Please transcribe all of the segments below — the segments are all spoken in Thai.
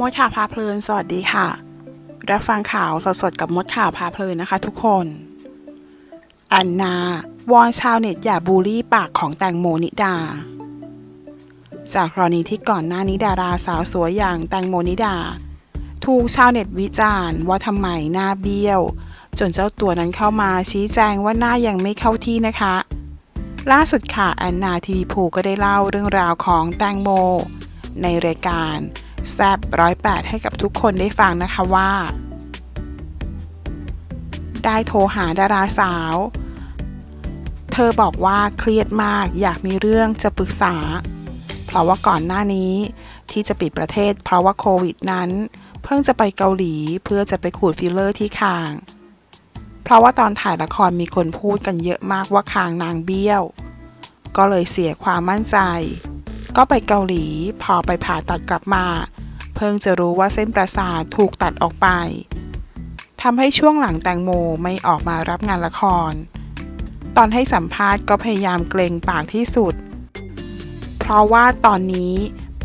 มดข่าวพาเพลิน สวัสดีค่ะ รับฟังข่าวสดๆกับมดข่าวพาเพลินนะคะทุกคน อันนา วอนชาวเน็ตอย่าบูลลี่ปากของแตงโมนิดา จากกรณีที่ก่อนหน้านี้ดาราสาวสวยอย่างแตงโมนิดา ถูกชาวเน็ตวิจารณ์ว่าทำไมหน้าเบี้ยว จนเจ้าตัวนั้นเข้ามาชี้แจงว่าหน้ายังไม่เข้าที่นะคะ ล่าสุดค่ะแอนนาทีภูก็ได้เล่าเรื่องราวของแตงโม ในรายการ แซบร้อยแปดให้กับทุกคนได้ฟังนะคะว่า ได้โทรหาดาราสาว เธอบอกว่าเครียดมากอยากมีเรื่องจะปรึกษา เพราะว่าก่อนหน้านี้ที่จะปิดประเทศ เพราะว่าโควิดนั้น เพิ่งจะไปเกาหลีเพื่อจะไปขูดฟิลเลอร์ที่คาง เพราะว่าตอนถ่ายละครมีคนพูดกันเยอะมากว่าคางนางเบี้ยว ก็เลยเสียความมั่นใจ ก็ไปเกาหลี พอไปผ่าตัดกลับมา เพิ่งจะรู้ว่าเส้นประสาทถูกตัดออกไปทำให้ช่วงหลังแตงโมไม่ออกมารับงานละคร ตอนให้สัมภาษณ์ก็พยายามเกรงปากที่สุด เพราะว่าตอนนี้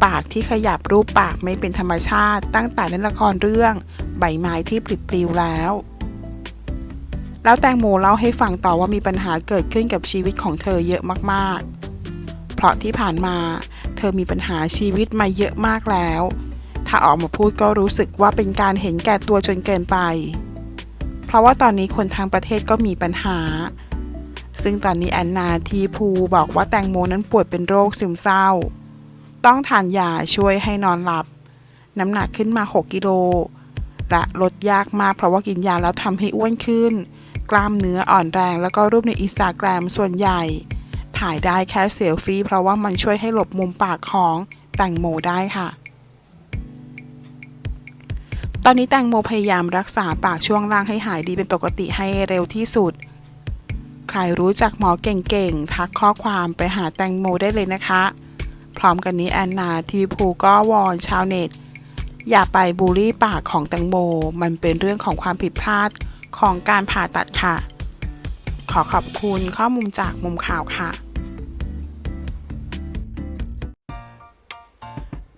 ปากที่ขยับรูปปากไม่เป็นธรรมชาติ ตั้งแต่เล่นละครเรื่องใบไม้ที่ปลิดปลิวแล้ว แล้วแตงโมเล่าให้ฟังต่อว่ามีปัญหาเกิดขึ้นกับชีวิตของเธอเยอะมากๆ เพราะที่ผ่านมา เธอมีปัญหาชีวิตมาเยอะมากแล้ว ถ้าออกมาพูดก็รู้สึกว่าเป็นการเห็นแก่ตัวจนเกินไป เพราะว่าตอนนี้คนทางประเทศก็มีปัญหา ซึ่งตอนนี้แอนนาทีภูบอกว่าแตงโมนั้นป่วยเป็นโรคซึมเศร้า ต้องทานยาช่วยให้นอนหลับ น้ำหนักขึ้นมา 6 กิโลและลดยากมากเพราะว่ากินยาแล้วทำให้อ้วนขึ้น กล้ามเนื้ออ่อนแรงแล้วก็รูปในอินสตาแกรมส่วนใหญ่ ถ่ายได้แค่เซลฟี่เพราะว่ามันช่วยให้หลบมุมปากของแตงโมได้ค่ะ ตอนนี้แตงโมพยายามรักษาปากช่วงล่างให้หายดีเป็นปกติให้เร็วที่สุด ใครรู้จักหมอเก่งๆ ทักข้อความไปหาแตงโมได้เลยนะคะ พร้อมกันนี้แอนนาทีภูก็วอนชาวเน็ต อย่าไปบูลลี่ปากของแตงโม มันเป็นเรื่องของความผิดพลาดของการผ่าตัดค่ะ ขอขอบคุณข้อมูลจากมุมข่าวค่ะ